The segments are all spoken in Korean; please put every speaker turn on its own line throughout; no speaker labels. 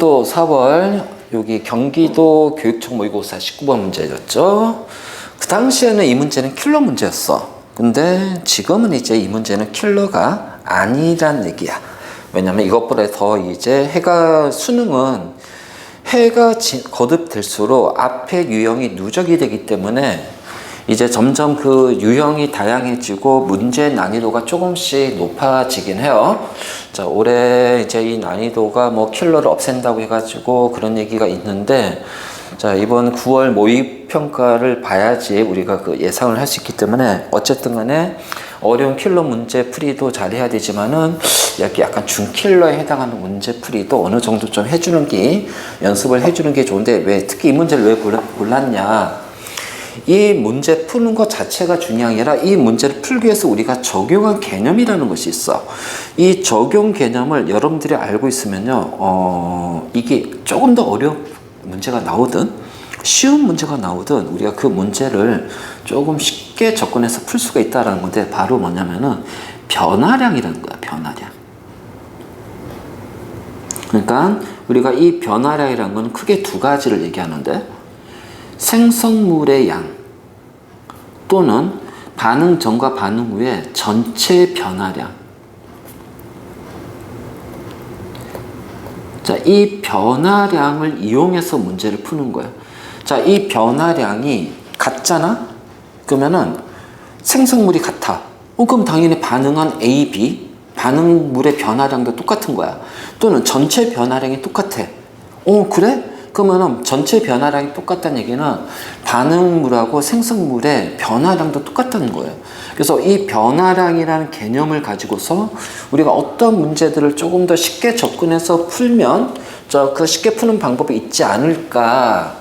또 4월 여기 경기도 교육청 모의고사 19번 문제였죠. 그 당시에는 이 문제는 킬러 문제였어. 근데 지금은 이제 이 문제는 킬러가 아니란 얘기야. 왜냐면 이것보다 더 이제 해가 수능은 해가 지- 거듭될수록 앞에 유형이 누적이 되기 때문에 이제 점점 그 유형이 다양해지고 문제 난이도가 조금씩 높아지긴 해요. 자, 올해 이제 이 난이도가 뭐 킬러를 없앤다고 해가지고 그런 얘기가 있는데 자, 이번 9월 모의 평가를 봐야지 우리가 그 예상을 할 수 있기 때문에 어쨌든 간에 어려운 킬러 문제 풀이도 잘 해야 되지만은 약간 중킬러에 해당하는 문제 풀이도 어느 정도 좀 해주는 게 연습을 해주는 게 좋은데 왜 특히 이 문제를 왜 골랐냐? 이 문제 푸는 것 자체가 중요한 게 아니라 이 문제를 풀기 위해서 우리가 적용한 개념이라는 것이 있어. 이 적용 개념을 여러분들이 알고 있으면요, 어, 이게 조금 더 어려운 문제가 나오든 쉬운 문제가 나오든 우리가 그 문제를 조금 쉽게 접근해서 풀 수가 있다는 건데 바로 뭐냐면은 변화량이라는 거야, 변화량. 그러니까 우리가 이 변화량이라는 건 크게 두 가지를 얘기하는데 생성물의 양 또는 반응 전과 반응 후의 전체 변화량. 자, 이 변화량을 이용해서 문제를 푸는 거예요. 자, 이 변화량이 같잖아? 그러면은 생성물이 같아. 어, 그럼 당연히 반응한 A, B, 반응물의 변화량도 똑같은 거야. 또는 전체 변화량이 똑같아. 어, 그래? 그러면은 전체 변화량이 똑같다는 얘기는 반응물하고 생성물의 변화량도 똑같다는 거예요. 그래서 이 변화량이라는 개념을 가지고서 우리가 어떤 문제들을 조금 더 쉽게 접근해서 풀면 저 그 쉽게 푸는 방법이 있지 않을까.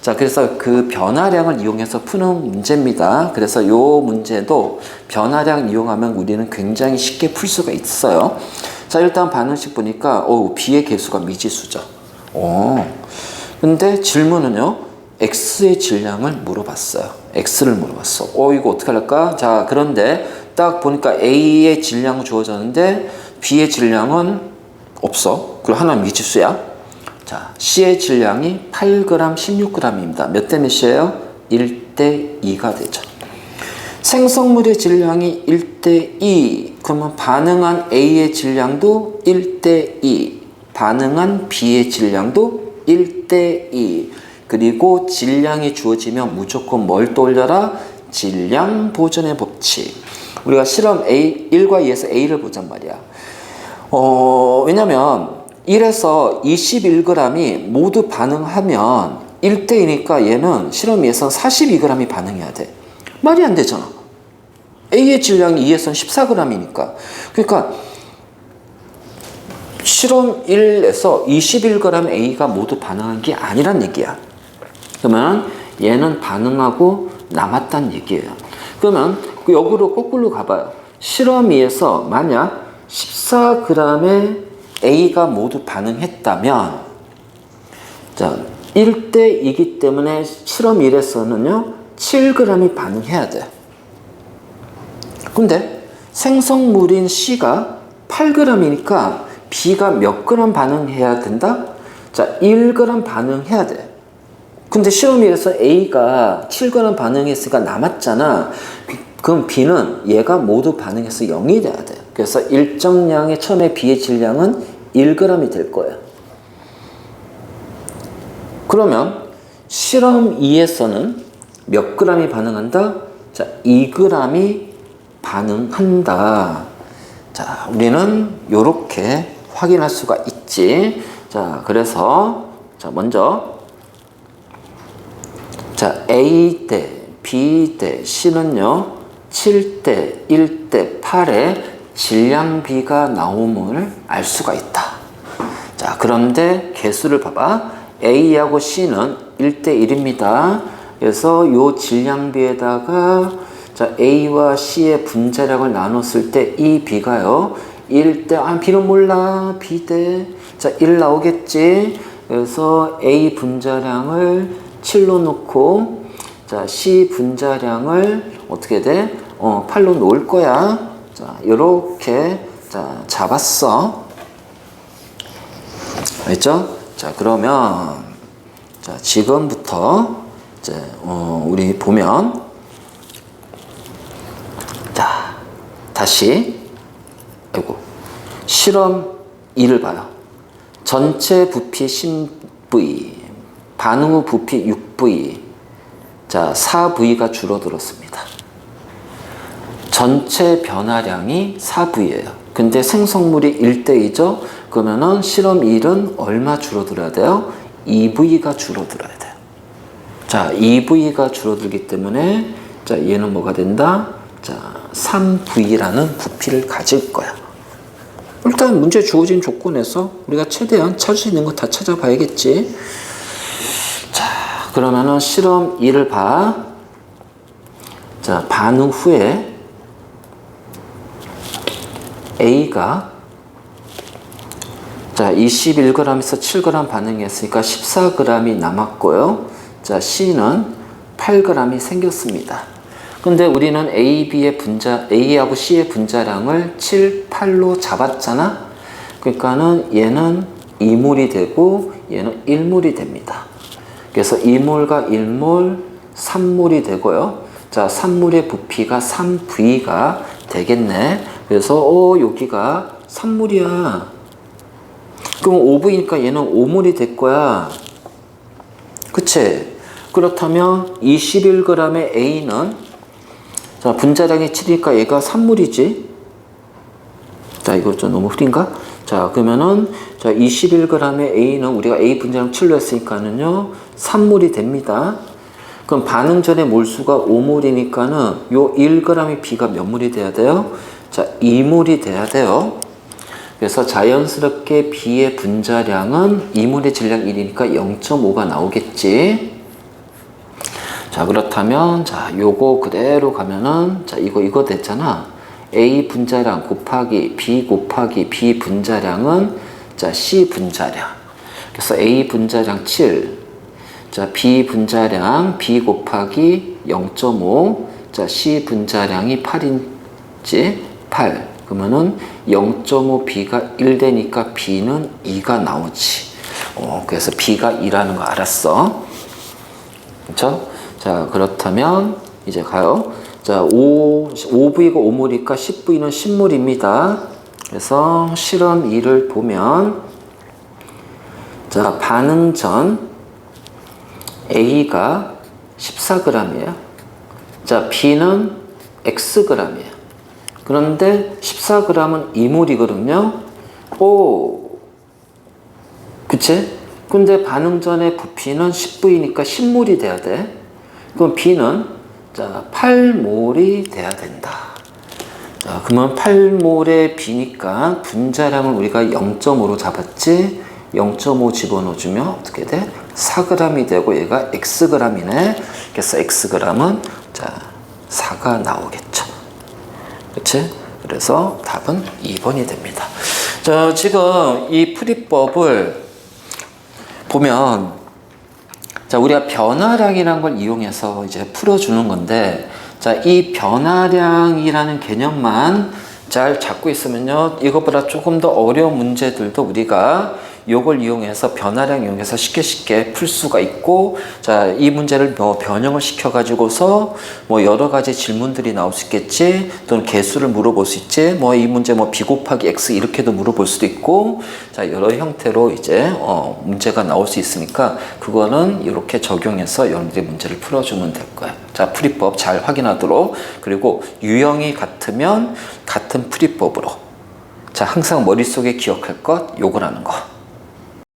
자, 그래서 그 변화량을 이용해서 푸는 문제입니다. 그래서 요 문제도 변화량 이용하면 우리는 굉장히 쉽게 풀 수가 있어요. 자, 일단 반응식 보니까, 오, B의 개수가 미지수죠. 오. 근데 질문은요, X의 질량을 물어봤어요. X를 물어봤어. 어, 이거 어떻게 할까? 자, 그런데 딱 보니까 A의 질량은 주어졌는데 B의 질량은 없어. 그리고 하나 미지수야. 자, C의 질량이 8g, 16g입니다. 몇 대 몇이에요? 1대 2가 되죠. 생성물의 질량이 1대 2. 그러면 반응한 A의 질량도 1대 2. 반응한 B의 질량도 1대 2. 그리고 질량이 주어지면 무조건 뭘 떠올려라? 질량 보존의 법칙. 우리가 실험 A, 1과 2에서 A를 보잔 말이야. 어, 왜냐면 1에서 21g이 모두 반응하면 1대2니까 얘는 실험 2에서 42g이 반응해야 돼. 말이 안 되잖아. A의 질량이 2에서는 14g이니까. 그러니까 실험 1에서 21g A가 모두 반응한 게 아니란 얘기야. 그러면 얘는 반응하고 남았단 얘기예요. 그러면 그 역으로 거꾸로 가봐요. 실험 2에서 만약 14g의 A가 모두 반응했다면 자 1대 2기 때문에 실험 1에서는요 7g이 반응해야 돼. 근데 생성물인 C가 8g이니까 B가 몇 g 반응해야 된다? 자 1g 반응해야 돼. 근데 실험일에서 A가 7g 반응했으니까 남았잖아. 그럼 B는 얘가 모두 반응해서 0이 돼야 돼. 그래서 일정량의 처음에 B의 질량은 1g이 될 거예요. 그러면 실험 2에서는 몇 g이 반응한다? 자, 2g이 반응한다. 자, 우리는 이렇게 확인할 수가 있지. 자, 그래서 자, 먼저 자, A 대 B 대 C는요, 7대 1대 8의 질량비가 나옴을 알 수가 있다. 자, 그런데 개수를 봐봐. A하고 C는 1대 1입니다. 그래서 요 질량비에다가 자, A와 C의 분자량을 나눴을 때 이 B가요. 1대, 아, B는 몰라. B 대. 자, 1 나오겠지. 그래서 A 분자량을 7로 놓고 자, C 분자량을 어떻게 돼? 어, 8로 놓을 거야. 자, 요렇게 자, 잡았어. 알죠? 자, 그러면 자, 지금부터 이제 어, 우리 보면 자, 다시 아이고. 실험 2를 봐요. 전체 부피 10V, 반응 후 부피 6V. 자, 4V가 줄어들었습니다. 전체 변화량이 4V예요. 근데 생성물이 1대2죠? 그러면은 실험 1은 얼마 줄어들어야 돼요? 2V가 줄어들어야 돼요. 자, 2V가 줄어들기 때문에 자, 얘는 뭐가 된다? 자, 3V라는 부피를 가질 거야. 일단 문제 주어진 조건에서 우리가 최대한 찾을 수 있는 거 다 찾아봐야겠지. 자, 그러면은 실험 1을 봐. 자, 반응 후에 A가 자, 21g에서 7g 반응했으니까 14g이 남았고요. 자, C는 8g이 생겼습니다. 근데 우리는 A, B의 분자, A하고 C의 분자량을 7, 8로 잡았잖아? 그러니까는 얘는 2몰이 되고 얘는 1몰이 됩니다. 그래서 2몰과 1몰, 3몰이 되고요. 자, 3몰의 부피가 3V가 되겠네. 그래서, 어, 여기가 3몰이야. 그럼 5V니까 얘는 5몰이 될 거야. 그치? 그렇다면 21g의 A는 자, 분자량이 7이니까 얘가 3몰이지. 자, 이거 좀 너무 흐린가? 자, 그러면은, 자, 21g의 A는 우리가 A 분자량 7로 했으니까는요, 3몰이 됩니다. 그럼 반응 전의 몰수가 5몰이니까는 요 1g의 B가 몇 몰이 돼야 돼요? 자, 2몰이 돼야 돼요. 그래서 자연스럽게 B의 분자량은 2몰의 질량 1이니까 0.5가 나오겠지. 자 그렇다면 자 요거 그대로 가면은 자 이거 이거 됐잖아. A 분자량 곱하기 B 곱하기 B 분자량은 자 C 분자량. 그래서 A 분자량 7자 B 분자량 B 곱하기 0.5자 C 분자량이 8인지 8 그러면은 0.5B가 1 되니까 B는 2가 나오지. 어, 그래서 B가 2라는 거 알았어? 그렇죠? 자, 그렇다면 이제 가요. 자, 5, 5V가 5몰이니까 10V는 10몰입니다. 그래서 실험 2를 보면 자, 반응 전 A가 14g이에요. 자, B는 Xg이에요. 그런데 14g은 2몰이거든요. 오, 그치? 근데 반응 전의 부피는 10V니까 10몰이 돼야 돼. 그럼 B는 자 8몰이 돼야 된다. 자, 그러면 8몰의 B니까 분자량을 우리가 0.5로 잡았지. 0.5 집어넣어주면 어떻게 돼? 4g이 되고 얘가 xg이네. 그래서 xg은 자 4가 나오겠죠. 그렇지? 그래서 답은 2번이 됩니다. 자, 지금 이 풀이법을 보면 자, 우리가 변화량이라는 걸 이용해서 이제 풀어주는 건데, 자, 이 변화량이라는 개념만 잘 잡고 있으면요, 이것보다 조금 더 어려운 문제들도 우리가 요걸 이용해서 변화량 이용해서 쉽게 쉽게 풀 수가 있고 자 이 문제를 뭐 변형을 시켜 가지고서 뭐 여러 가지 질문들이 나올 수 있겠지 또는 개수를 물어볼 수 있지 뭐 이 문제 뭐 b 곱하기 x 이렇게도 물어볼 수도 있고 자 여러 형태로 이제 어 문제가 나올 수 있으니까 그거는 이렇게 적용해서 여러분들이 문제를 풀어주면 될 거예요 자 풀이법 잘 확인하도록. 그리고 유형이 같으면 같은 풀이법으로. 자 항상 머릿속에 기억할 것 요거라는 거